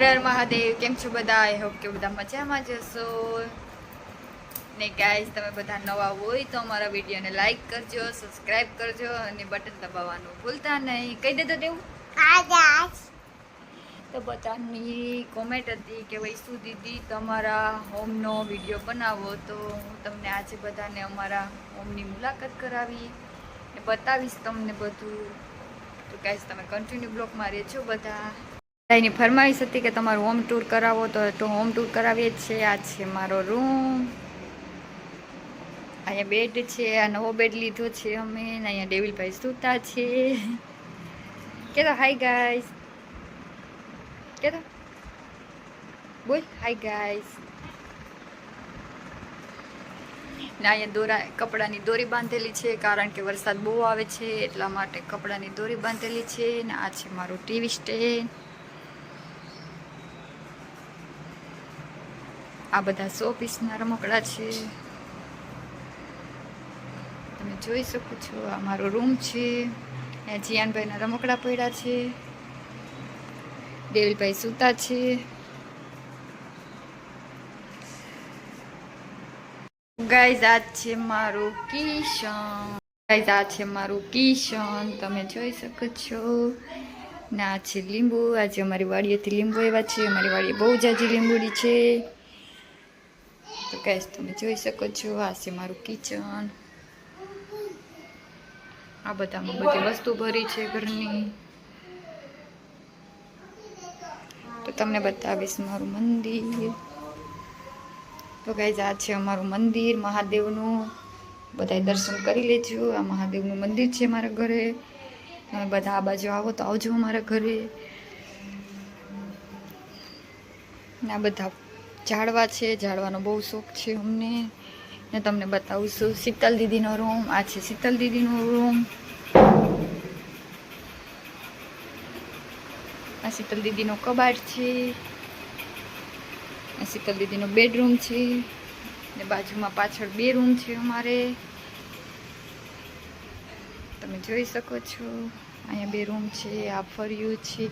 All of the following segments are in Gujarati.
હર મહાદેવ કેમ છો બધા? આઈ હોપ કે બધા મજામાં જશો ને ગાઈઝ તમે બધા નવા હોય તો અમારા વિડીયોને લાઈક કરજો સબસ્ક્રાઇબ કરજો અને બટન દબાવવાનું ભૂલતા નહીં. કહી દેતો તેવું તો બધાની કોમેન્ટ હતી કે ભાઈ શું દીદી તમારા હોમનો વીડિયો બનાવો? તો હું તમને આજે બધાને અમારા હોમની મુલાકાત કરાવી ને બતાવીશ તમને બધું. તો ગાઈઝ તમે કન્ટિન્યુ બ્લોકમાં રહેજો બધા. એની ફરમાઈશ હતી કે તમારું હોમ ટૂર કરાવો, તો હોમ ટૂર કરાવીએ જ છે આ છે મારો રૂમ અહીંયા બેડ છે, આ નવો બેડ લીધો છે અમે, ને અહીંયા ડેવિલભાઈ સૂતા છે. કે તો હાય ગાઈસ કે તો બોલ હાય ગાઈસ ને અહીંયા દોરા, કપડાની દોરી બાંધેલી છે, કારણ કે વરસાદ બહુ આવે છે, એટલા માટે કપડાની દોરી બાંધેલી છે. ને આ છે મારું ટીવી સ્ટેન્ડ આ બધા સો પીસના રમકડા છે. તમે જોઈ શકો છો, આ મારો રૂમ છે. ત્યાં જીયાનભાઈના રમકડા પડ્યા છે. દેવીભાઈ સૂતા છે. ગાઈઝ આ છે મારું કિશન. ગાઈઝ આ છે મારું કિશન. તમે જોઈ શકો છો. ને આ છે લીંબુ. આજે અમારી વાડીએથી લીંબુ એવા છે. અમારી વાડીએ બહુ જાજી લીંબુડી છે. તો ગાઈઝ તમે જોઈ શકો છો આ છે મારું કિચન આ બધામાં બધી વસ્તુ ભરી છે ઘરની તો તમને બતાવીશ મારું મંદિર તો ગાઈઝ આ છે અમારું મંદિર મહાદેવનું બધાય દર્શન કરી લેજો આ મહાદેવનું મંદિર છે મારા ઘરે તમે બધા આ બાજુ આવો તો આવજો અમારા ઘરે ના બધા ઝાડવા છે ઝાડવાનો બહુ શોખ છે અમને. ને તમને બતાવું છું શીતલ દીદીનો રૂમ આ છે શીતલ દીદીનો રૂમ આ શીતલ દીદીનો કબાટ છે. આ શીતલ દીદીનો બેડરૂમ છે. ને બાજુમાં પાછળ બે રૂમ છે અમારે. તમે જોઈ શકો છો. અહીંયા બે રૂમ છે, આ ફર્યું છે.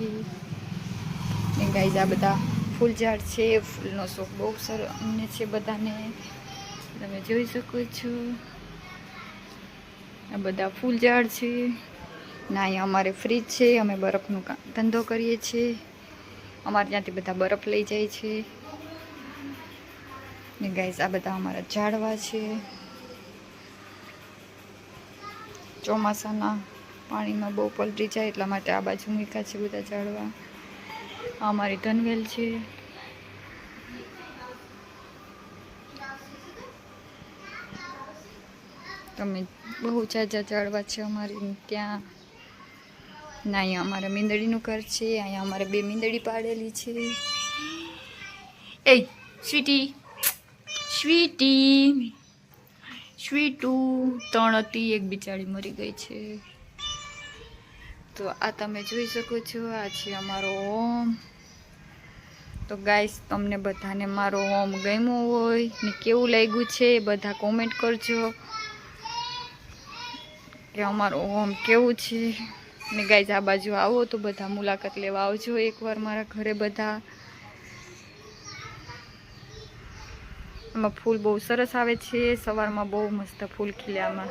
ને ગાઈઝ આ બધા ફૂલ ઝાડ છે, ફૂલનો શોખ બહુ સરસ અમને છે બધાને. તમે જોઈ શકો છો. આ બધા ફૂલ ઝાડ છે. ના અહીંયા અમારે ફ્રીજ છે, અમે બરફનો ધંધો કરીએ છીએ. અમારે ત્યાંથી બધા બરફ લઈ જાય છે. ને ગાઈઝ આ બધા અમારા ઝાડવા છે. ચોમાસાના પાણીમાં બહુ પલટી જાય એટલા માટે આ બાજુ મૂક્યા છે બધા ઝાડવા. અમારી ધનવેલ છે. તમે બહુ ચાચા ઝાડવા છે અમારી ત્યાં. ના, અહીંયા અમારા મીંદડીનું ઘર છે, અહીંયા અમારે બે મીંદડી પાડેલી છે. એ સ્વીટી. સ્વીટી. સ્વીટુ, ત્રણ હતી, એક બિચારી મરી ગઈ છે. તો આ તમે જોઈ શકો છો, આ છે અમારો હોમ તો ગાઈસ તમને બધાને મારો હોમ ગમ્યો હોય ને કેવું લાગ્યું છે, એ બધા કોમેન્ટ કરજો કે અમારો હોમ કેવું છે. ને ગાઈઝ આ બાજુ આવો તો બધા મુલાકાત લેવા આવજો એકવાર મારા ઘરે બધા. આમાં ફૂલ બહુ સરસ આવે છે, સવારમાં બહુ મસ્ત ફૂલ ખીલે આમાં